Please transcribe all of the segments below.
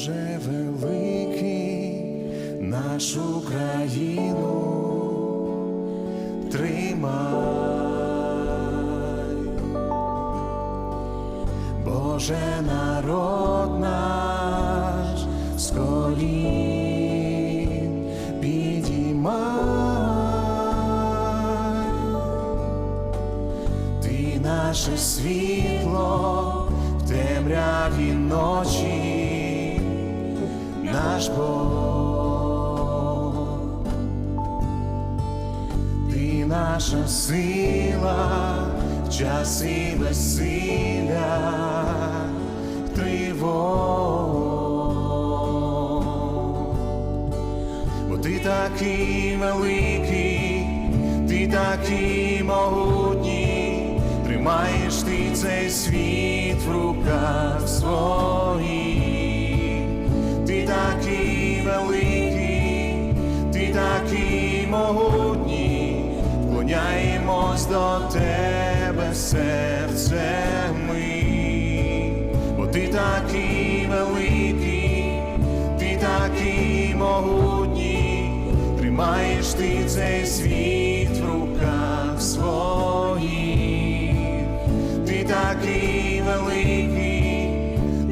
Боже великий нашу країну тримай, Боже народ наш з колін підіймай, ти наше світло в темряві ночі наш Бог, ти наша сила в часи весілля, тривог. Бо ти такий великий, ти такий могутній, тримаєш ти цей світ в руках своїх, вклоняємось до тебе серцем ми, бо ти такий великий, ти такий могутній, тримаєш ти цей світ в руках своїх, ти такий великий,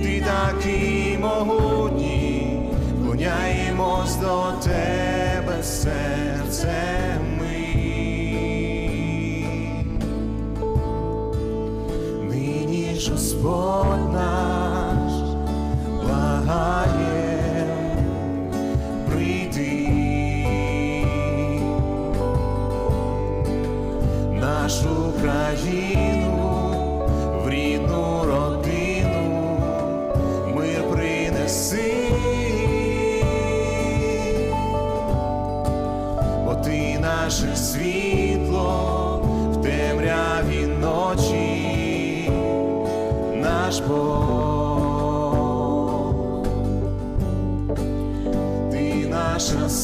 ти такий могутній, вклоняємось до тебе серцем ми. Господь наш благає. Прийти нашу країну в рідну родину мир принеси, бо ти наше світло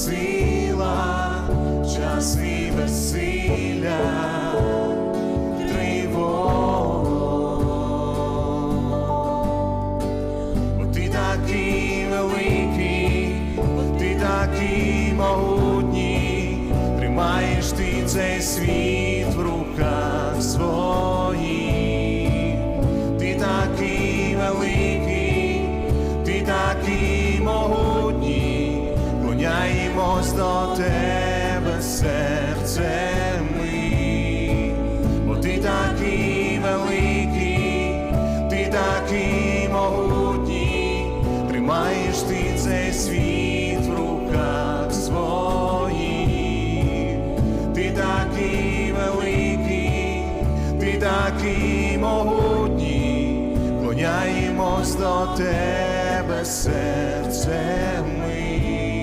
сила часи весілля, тривог. Бо ти такий великий, ти такий могутній, тримаєш ти цей світ в руках своїх, ти такий великий, ти такий могутній, клоняємось до тебе серцем ми, бо ти такий великий, ти такий могутній, тримаєш ти цей світ в руках своїх, ти такий великий, ти такий могутній, клоняємось до тебе серцем ми.